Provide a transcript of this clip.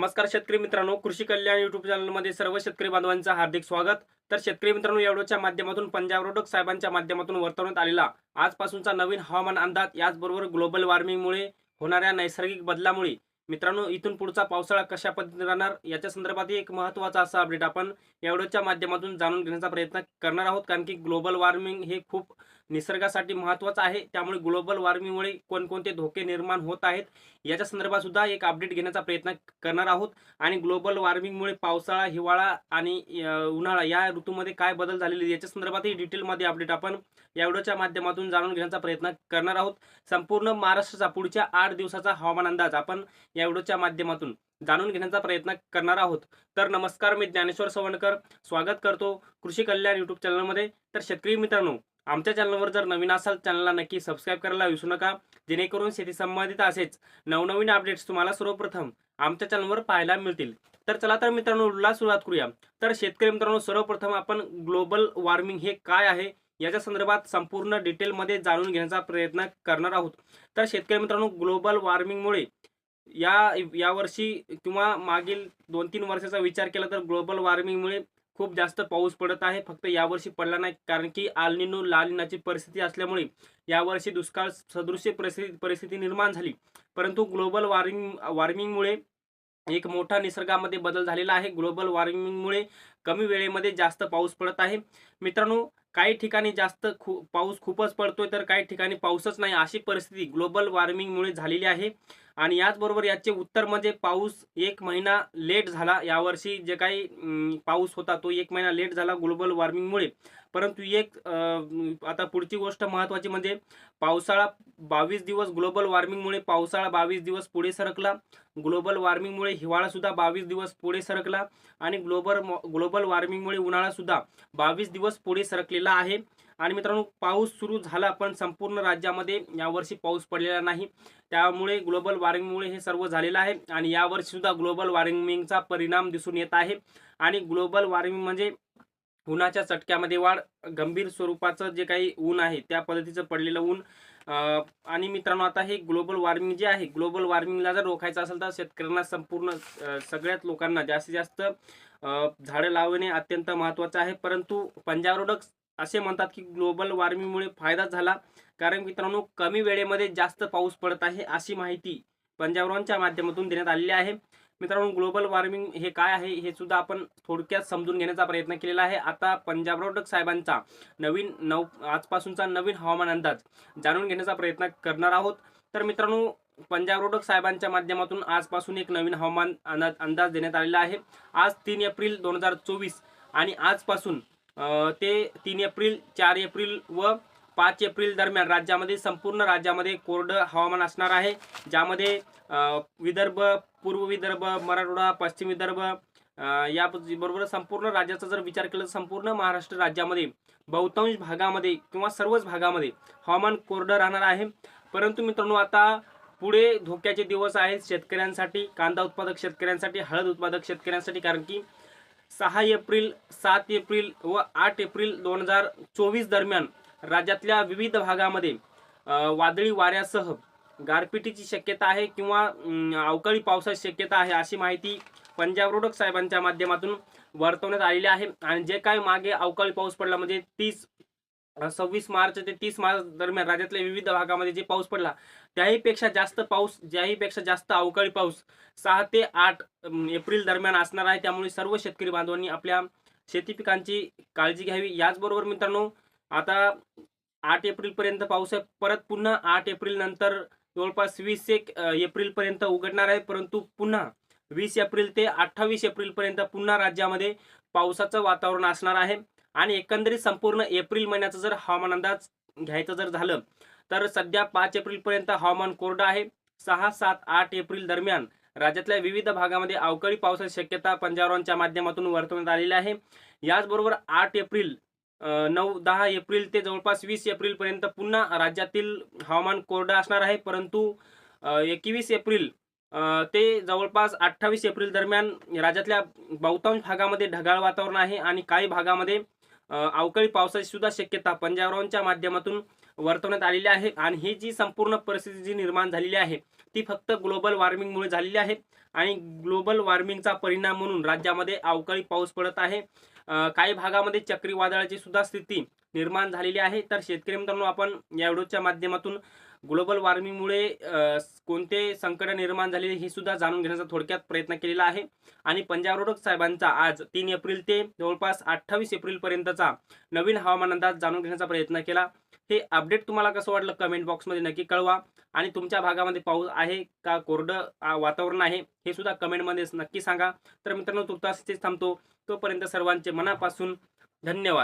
नमस्कार शेतकरी मित्रांनो कृषी कल्याण युट्यूब चॅनलमध्ये सर्व शेतकरी बांधवांचं हार्दिक स्वागत. तर शेतकरी मित्रांनो एवढोच्या माध्यमातून पंजाब रोडक साहेबांच्या माध्यमातून वर्तवण्यात आलेला आजपासूनचा नवीन हवामान अंदाज याचबरोबर ग्लोबल वॉर्मिंगमुळे होणाऱ्या नैसर्गिक बदलामुळे. मित्रांनो इथून पुढचा पावसाळा कशा पद्धतीने राहणार याच्या संदर्भात एक महत्त्वाचा असा अपडेट आपण एवढ्याच्या माध्यमातून जाणून घेण्याचा प्रयत्न करणार आहोत. कारण की ग्लोबल वॉर्मिंग हे खूप निसर्गासाठी महत्त्वाचं आहे. त्यामुळे ग्लोबल वॉर्मिंगमुळे कोणकोणते धोके निर्माण होत आहेत याच्या संदर्भात सुद्धा एक अपडेट घेण्याचा प्रयत्न करणार आहोत. आणि ग्लोबल वॉर्मिंगमुळे पावसाळा हिवाळा आणि उन्हाळा या ऋतूमध्ये काय बदल झालेले याच्या संदर्भातही डिटेलमध्ये अपडेट आपण या व्हिडिओच्या माध्यमातून जाणून घेण्याचा प्रयत्न करणार आहोत. संपूर्ण महाराष्ट्राचा पुढच्या आठ दिवसाचा हवामान अंदाज आपण या व्हिडिओच्या माध्यमातून जाणून घेण्याचा प्रयत्न करणार आहोत. तर नमस्कार मी ज्ञानेश्वर सवणकर. स्वागत करतो कृषी कल्याण युट्यूब चॅनलमध्ये तर शेतकरी मित्रांनो आमच्या चॅनलवर जर नवीन असाल चॅनलला नक्की सबस्क्राईब करायला विसरू नका. जेणेकरून शेती संबंधित असेच नवनवीन अपडेट्स तुम्हाला सर्वप्रथम आमच्या चॅनलवर पाहायला मिळतील. तर चला तर मित्रांनो ला सुरुवात करूया. तर शेतकरी मित्रांनो सर्वप्रथम आपण ग्लोबल वॉर्मिंग हे काय आहे याच्या संदर्भात संपूर्ण डिटेलमध्ये जाणून घेण्याचा प्रयत्न करणार आहोत. तर शेतकरी मित्रांनो ग्लोबल वॉर्मिंगमुळे या यावर्षी किंवा मागील दोन तीन वर्षाचा विचार केला तर ग्लोबल वॉर्मिंगमुळे खूप जास्त पाऊस पडत आहे. फक्त यावर्षी पडला नाही कारण की आलनिनो लालिनाची परिस्थिती असल्यामुळे यावर्षी दुष्काळ सदृश्य परिस्थिती परिस्थिती निर्माण झाली. परंतु ग्लोबल वॉर्मिंग वॉर्मिंगमुळे एक मोठा निसर्गामध्ये बदल झालेला आहे. ग्लोबल वॉर्मिंगमुळे कमी वेळेमध्ये जास्त पाऊस पडत आहे. मित्रांनो काही ठिकाणी जास्त खू पाऊस खूपच पडतोय तर काही ठिकाणी पाऊसच नाही. अशी परिस्थिती ग्लोबल वॉर्मिंगमुळे झालेली आहे. आणि याचबरोबर याचे उत्तर म्हणजे पाऊस एक महिना लेट झाला. यावर्षी जे काही पाऊस होता तो एक महिना लेट झाला ग्लोबल वॉर्मिंगमुळे परंतु एक आता पुढची गोष्ट महत्त्वाची म्हणजे पावसाळा बावीस दिवस ग्लोबल वॉर्मिंगमुळे पावसाळा बावीस दिवस पुढे सरकला. ग्लोबल वॉर्मिंगमुळे हिवाळासुद्धा बावीस दिवस पुढे सरकला आणि ग्लोबल ग्लोबल वॉर्मिंगमुळे उन्हाळासुद्धा बावीस दिवस पुढे सरकलेला आहे. आणि मित्रांनो पाऊस सुरू झाला पण संपूर्ण राज्यामध्ये यावर्षी पाऊस पडलेला नाही. त्यामुळे ग्लोबल वॉर्मिंगमुळे हे सर्व झालेलं आहे आणि यावर्षीसुद्धा ग्लोबल वॉर्मिंगचा परिणाम दिसून येत आहे. आणि ग्लोबल वॉर्मिंग म्हणजे उन्हाच्या चटक्यामध्ये वाढ गंभीर स्वरूपाचं जे काही ऊन आहे त्या पद्धतीचं पडलेलं ऊन. आणि मित्रांनो आता हे ग्लोबल वॉर्मिंग जे आहे ग्लोबल वॉर्मिंगला जर रोखायचं असेल तर शेतकऱ्यांना संपूर्ण सगळ्याच लोकांना जास्तीत जास्त झाडं लावणे अत्यंत महत्त्वाचं आहे. परंतु पंजाब रोडक असे म्हणतात की ग्लोबल वॉर्मिंगमुळे फायदाच झाला. कारण मित्रांनो कमी वेळेमध्ये जास्त पाऊस पडत आहे अशी माहिती पंजाबरावांच्या माध्यमातून देण्यात आलेली आहे. मित्रांनो ग्लोबल वॉर्मिंग हे काय आहे हे सुद्धा आपण थोडक्यात समजून घेण्याचा प्रयत्न केलेला आहे. आता पंजाब रोडक साहेबांचा नवीन नव आजपासूनचा नवीन हवामान अंदाज जाणून घेण्याचा प्रयत्न करणार आहोत. तर मित्रांनो पंजाब रोडक साहेबांच्या माध्यमातून आजपासून एक नवीन हवामान अंदाज अंदाज देण्यात आलेला आहे. आज तीन एप्रिल दोन हजार चोवीस आणि आजपासून ते तीन एप्रिल चार एप्रिल व पाच एप्रिल दरम्यान राज्यामध्ये संपूर्ण राज्यामध्ये कोरडं हवामान असणार आहे. ज्यामध्ये विदर्भ पूर्व विदर्भ मराठवाडा पश्चिम विदर्भ या बरोबर संपूर्ण राज्याचा जर विचार केला तर संपूर्ण महाराष्ट्र राज्यामध्ये बहुतांश भागामध्ये किंवा सर्वच भागामध्ये हवामान कोरडं राहणार आहे. परंतु मित्रांनो आता पुढे धोक्याचे दिवस आहेत शेतकऱ्यांसाठी कांदा उत्पादक शेतकऱ्यांसाठी हळद उत्पादक शेतकऱ्यांसाठी कारण की सहा एप्रिल सात एप्रिल व आठ एप्रिल दोन हजार चोवीस दरम्यान राज्यातल्या विविध भागामध्ये वादळी वाऱ्यासह गारपिटीची शक्यता आहे किंवा अवकाळी पावसाची शक्यता आहे अशी माहिती पंजाब रोडक साहेबांच्या माध्यमातून वर्तवण्यात आलेली आहे. आणि जे काय मागे अवकाळी पाऊस पडला म्हणजे तीस सव्वीस मार्च ते तीस मार्च दरम्यान राज्यातल्या विविध भागामध्ये जे पाऊस पडला त्याहीपेक्षा जास्त पाऊस ज्याहीपेक्षा जास्त अवकाळी पाऊस सहा ते आठ एप्रिल दरम्यान असणार आहे. त्यामुळे सर्व शेतकरी बांधवांनी आपल्या शेती पिकांची काळजी घ्यावी. याचबरोबर मित्रांनो आता आठ एप्रिल पर्यंत पाऊस आहे. परत पुन्हा आठ एप्रिल नंतर जवळपास वीस एक एप्रिल पर्यंत उघडणार आहे. परंतु पुन्हा वीस एप्रिल ते अठ्ठावीस एप्रिल पर्यंत पुन्हा राज्यामध्ये पावसाचं वातावरण असणार आहे. आणि एकंदरीत संपूर्ण एप्रिल महिन्याचा जर हवामान अंदाज घ्यायचं जर झालं तर सध्या पाच एप्रिल पर्यंत हवामान कोरडं आहे. सहा सात आठ एप्रिल दरम्यान राज्यातल्या विविध भागामध्ये अवकाळी पावसाची शक्यता पंजाबरावांच्या माध्यमातून वर्तवण्यात आलेली आहे. याचबरोबर आठ एप्रिल नऊ दहा एप्रिल ते जवळपास वीस एप्रिल पर्यंत पुन्हा राज्यातील हवामान कोरडं असणार आहे. परंतु एकवीस एप्रिल ते जवळपास अठ्ठावीस एप्रिल दरम्यान राज्यातल्या बहुतांश भागामध्ये ढगाळ वातावरण आहे आणि काही भागामध्ये अवकाळी पावसाची सुद्धा शक्यता पंजाबरावांच्या माध्यमातून वर्तवण्यात आलेली आहे. आणि ही जी संपूर्ण परिस्थिती जी निर्माण झालेली आहे ती फक्त ग्लोबल वॉर्मिंगमुळे झालेली आहे. आणि ग्लोबल वॉर्मिंगचा परिणाम म्हणून राज्यामध्ये अवकाळी पाऊस पडत आहे. काही भागामध्ये चक्रीवादळाची सुद्धा स्थिती निर्माण झालेली आहे. तर शेतकरी मित्रांनो आपण या व्हिडिओच्या माध्यमातून ग्लोबल वॉर्मिंगमुळे कोणते संकट निर्माण झालेले हे सुद्धा जाणून घेण्याचा थोडक्यात प्रयत्न केलेला आहे. आणि पंजाब रोडक साहेबांचा आज तीन एप्रिल ते जवळपास अठ्ठावीस एप्रिलपर्यंतचा नवीन हवामान अंदाज जाणून घेण्याचा प्रयत्न केला. हे अपडेट तुम्हाला कसं वाटलं कमेंट बॉक्समध्ये नक्की कळवा. आणि तुमच्या भागामध्ये पाऊस आहे का कोरडं वातावरण आहे हे सुद्धा कमेंटमध्ये नक्की सांगा. तर मित्रांनो तुर्तास थांबतो. तोपर्यंत सर्वांचे मनापासून धन्यवाद.